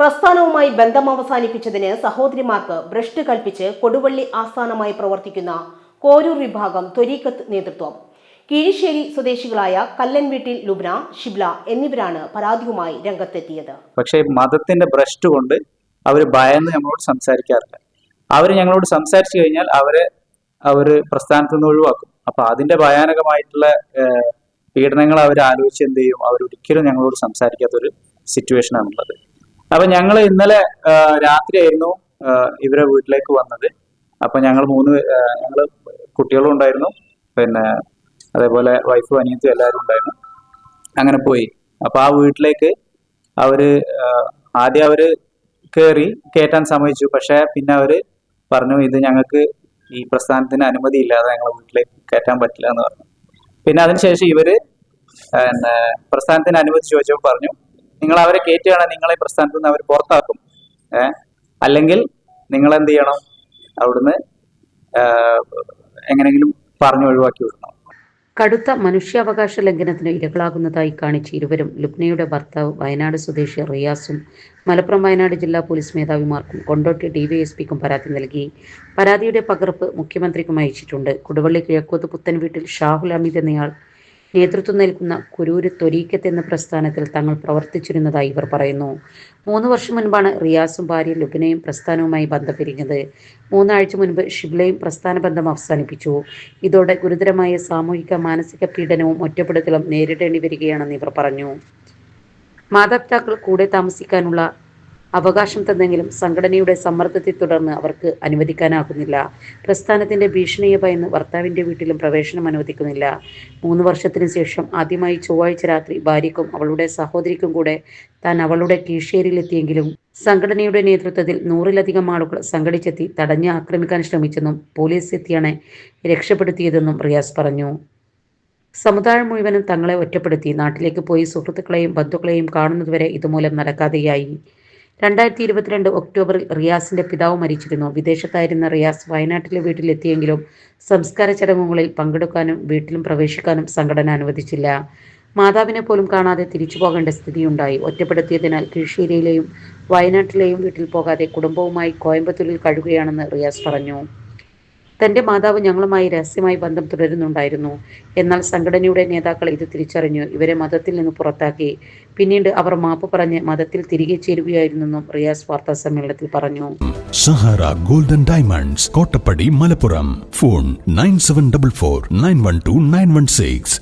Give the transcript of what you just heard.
പ്രസ്ഥാനവുമായി ബന്ധം അവസാനിപ്പിച്ചതിന് സഹോദരിമാർക്ക് ഭ്രഷ്ട് കൽപ്പിച്ച് കൊടുവള്ളി ആസ്ഥാനമായി പ്രവർത്തിക്കുന്ന കോരൂർ വിഭാഗം ത്വരീക്കത്ത് നേതൃത്വം. കീഴിശ്ശേരി സ്വദേശികളായ കല്ലൻ വീട്ടിൽ ലുബ്ന ഷിബ്ല എന്നിവരാണ് പരാതിയുമായി രംഗത്തെത്തിയത്. പക്ഷേ മതത്തിന്റെ ഭ്രഷ്ട് കൊണ്ട് അവർ ഭയന്ന് നമ്മളോട് സംസാരിക്കാറില്ല. അവർ ഞങ്ങളോട് സംസാരിച്ചു കഴിഞ്ഞാൽ അവരെ അവർ പ്രസ്ഥാനത്ത് നിന്ന് ഒഴിവാക്കും. അപ്പൊ അതിന്റെ ഭയാനകമായിട്ടുള്ള പീഡനങ്ങൾ അവർ ആലോചിച്ച് എന്ത് ചെയ്യും? അവരൊരിക്കലും ഞങ്ങളോട് സംസാരിക്കാത്ത ഒരു സിറ്റുവേഷൻ ആണുള്ളത്. അപ്പൊ ഞങ്ങൾ ഇന്നലെ രാത്രിയായിരുന്നു ഇവരെ വീട്ടിലേക്ക് വന്നത്. അപ്പൊ ഞങ്ങൾ മൂന്ന് ഞങ്ങൾ കുട്ടികളും ഉണ്ടായിരുന്നു. പിന്നെ അതേപോലെ വൈഫും അനിയത്തും എല്ലാവരും ഉണ്ടായിരുന്നു. അങ്ങനെ പോയി. അപ്പൊ ആ വീട്ടിലേക്ക് അവർ ആദ്യം അവർ കയറി കയറ്റാൻ സമ്മതിച്ചു. പക്ഷെ പിന്നെ അവർ പറഞ്ഞു ഇത് ഞങ്ങൾക്ക് ഈ പ്രസ്ഥാനത്തിന് അനുമതി ഇല്ലാതെ ഞങ്ങളെ വീട്ടിലേക്ക് കയറ്റാൻ പറ്റില്ല എന്ന് പറഞ്ഞു. പിന്നെ അതിനുശേഷം ഇവർ പ്രസ്ഥാനത്തിന് അനുമതി ചോദിച്ചപ്പോൾ പറഞ്ഞു നിങ്ങൾ അവരെ കയറ്റുകയാണെങ്കിൽ നിങ്ങളെ പ്രസ്ഥാനത്ത് നിന്ന് അവർ പുറത്താക്കും. അല്ലെങ്കിൽ നിങ്ങൾ എന്ത് ചെയ്യണം അവിടുന്ന് എങ്ങനെങ്കിലും പറഞ്ഞു ഒഴിവാക്കി വിടണം. കടുത്ത മനുഷ്യാവകാശ ലംഘനത്തിന് ഇരകളാകുന്നതായി കാണിച്ച് ഇരുവരും ലുബ്നയുടെ ഭർത്താവ് വയനാട് സ്വദേശി റിയാസും മലപ്പുറം വയനാട് ജില്ലാ പോലീസ് മേധാവിമാർക്കും കൊണ്ടോട്ടി ഡിവൈഎസ്പിക്കും പരാതി നൽകി. പരാതിയുടെ പകർപ്പ് മുഖ്യമന്ത്രിക്കും അയച്ചിട്ടുണ്ട്. കൊടുവള്ളി കിഴക്കോത്ത് പുത്തൻ വീട്ടിൽ ഷാഹുൽ അമീദ് എന്നയാൾ നേതൃത്വം നൽകുന്ന കുരൂര് തൊരീക്കത്ത് എന്ന പ്രസ്ഥാനത്തിൽ തങ്ങൾ പ്രവർത്തിച്ചിരുന്നതായി ഇവർ പറയുന്നു. മൂന്ന് വർഷം മുൻപാണ് റിയാസും ഭാര്യ ലുബിനയും പ്രസ്ഥാനവുമായി ബന്ധം പിരിഞ്ഞത് മൂന്നാഴ്ച മുൻപ് ഷിബ്ലയും പ്രസ്ഥാന ബന്ധം അവസാനിപ്പിച്ചു. ഇതോടെ ഗുരുതരമായ സാമൂഹിക മാനസിക പീഡനവും ഒറ്റപ്പെടുത്തലും നേരിടേണ്ടി വരികയാണെന്ന് ഇവർ പറഞ്ഞു. മാതാപിതാക്കൾ കൂടെ താമസിക്കാനുള്ള അവകാശം തന്നെങ്കിലും സംഘടനയുടെ സമ്മർദ്ദത്തെ തുടർന്ന് അവർക്ക് അനുവദിക്കാനാകുന്നില്ല. പ്രസ്ഥാനത്തിന്റെ ഭീഷണിയെ ഭയന്ന് ഭർത്താവിന്റെ വീട്ടിലും പ്രവേശനം അനുവദിക്കുന്നില്ല. മൂന്ന് വർഷത്തിന് ശേഷം ആദ്യമായി ചൊവ്വാഴ്ച രാത്രി ഭാര്യയ്ക്കും അവളുടെ സഹോദരിക്കും കൂടെ താൻ അവളുടെ കീഴ്ശേരിയിലെത്തിയെങ്കിലും സംഘടനയുടെ നേതൃത്വത്തിൽ നൂറിലധികം ആളുകൾ സംഘടിച്ചെത്തി തടഞ്ഞ് ആക്രമിക്കാൻ ശ്രമിച്ചെന്നും പോലീസ് എത്തിയാണ് രക്ഷപ്പെടുത്തിയതെന്നും റിയാസ് പറഞ്ഞു. സമുദായം മുഴുവനും തങ്ങളെ ഒറ്റപ്പെടുത്തി നാട്ടിലേക്ക് പോയി സുഹൃത്തുക്കളെയും ബന്ധുക്കളെയും കാണുന്നതുവരെ ഇതുമൂലം നടക്കാതെയായി. രണ്ടായിരത്തി ഇരുപത്തിരണ്ട് ഒക്ടോബറിൽ റിയാസിന്റെ പിതാവ് മരിച്ചിരുന്നു. വിദേശത്തായിരുന്ന റിയാസ് വയനാട്ടിലെ വീട്ടിലെത്തിയെങ്കിലും സംസ്കാര ചടങ്ങുകളിൽ പങ്കെടുക്കാനും വീട്ടിലും പ്രവേശിക്കാനും സംഘടന അനുവദിച്ചില്ല. മാതാവിനെ പോലും കാണാതെ തിരിച്ചു പോകേണ്ട സ്ഥിതിയുണ്ടായി. ഒറ്റപ്പെടുത്തിയതിനാൽ കീഴ്ശേരിയിലെയും വയനാട്ടിലെയും വീട്ടിൽ പോകാതെ കുടുംബവുമായി കോയമ്പത്തൂരിൽ കഴിയുകയാണെന്ന് റിയാസ് പറഞ്ഞു. തന്റെ മാതാവ് ഞങ്ങളുമായി രഹസ്യമായി ബന്ധം തുടരുന്നുണ്ടായിരുന്നു. എന്നാൽ സംഘടനയുടെ നേതാക്കൾ ഇത് തിരിച്ചറിഞ്ഞു. ഇവരെ മതത്തിൽ നിന്ന് പുറത്താക്കി. പിന്നീട് അവർ മാപ്പ് പറഞ്ഞ് മതത്തിൽ തിരികെ ചേരുകയായിരുന്നെന്നും റിയാസ് വാർത്താ സമ്മേളനത്തിൽ പറഞ്ഞു. Sahara golden diamonds Kottappadi Malappuram. Phone nine seven double four nine one two nine one six.